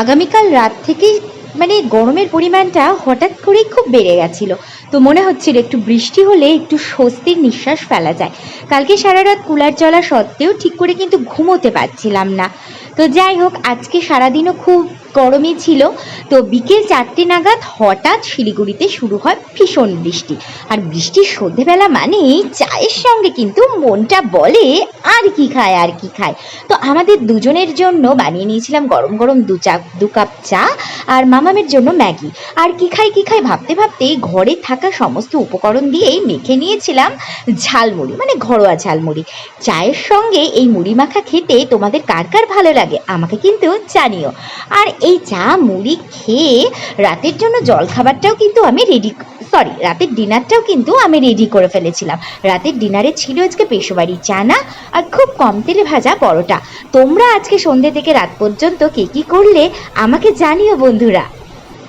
আগামীকাল রাত থেকেই মানে গরমের পরিমাণটা হঠাৎ করেই খুব বেড়ে গেছিল। তো মনে হচ্ছিল একটু বৃষ্টি হলে একটু স্বস্তির নিঃশ্বাস ফেলা যায়। কালকে সারা রাত কুলার চলা সত্ত্বেও ঠিক করে কিন্তু ঘুমোতে পারছিলাম না। তো যাই হোক, আজকে সারাদিনও খুব গরমই ছিল। তো বিকেল চারটে নাগাদ হঠাৎ শিলিগুড়িতে শুরু হয় ভীষণ বৃষ্টি। আর বৃষ্টির সন্ধেবেলা মানেই চায়ের সঙ্গে কিন্তু মনটা বলে, আর কি খায়, আর কি খায়? তো আমাদের দুজনের জন্য বানিয়ে নিয়েছিলাম গরম গরম দু চা, দু কাপ চা। আর মামামের জন্য ম্যাগি। আর কি খাই কি খাই ভাবতে ভাবতে ঘরে থাকা সমস্ত উপকরণ দিয়েই মেখে নিয়েছিলাম ঝালমুড়ি মানে ঘরোয়া ঝালমুড়ি। চায়ের সঙ্গে এই মুড়ি মাখা খেতে তোমাদের কার কার ভালো লাগে আমাকে কিন্তু জানিও। আর এই চা, মুড়ি খেয়ে রাতের জন্য জলখাবারটাও কিন্তু আমি রেডি সরি রাতের ডিনারটাও কিন্তু আমি রেডি করে ফেলেছিলাম। রাতের ডিনারে ছিল আজকে পেশোবাড়ি চানা আর খুব কম তেলে ভাজা পরোটা। তোমরা আজকে সন্ধ্যে থেকে রাত পর্যন্ত কে কী করলে আমাকে জানিও বন্ধুরা।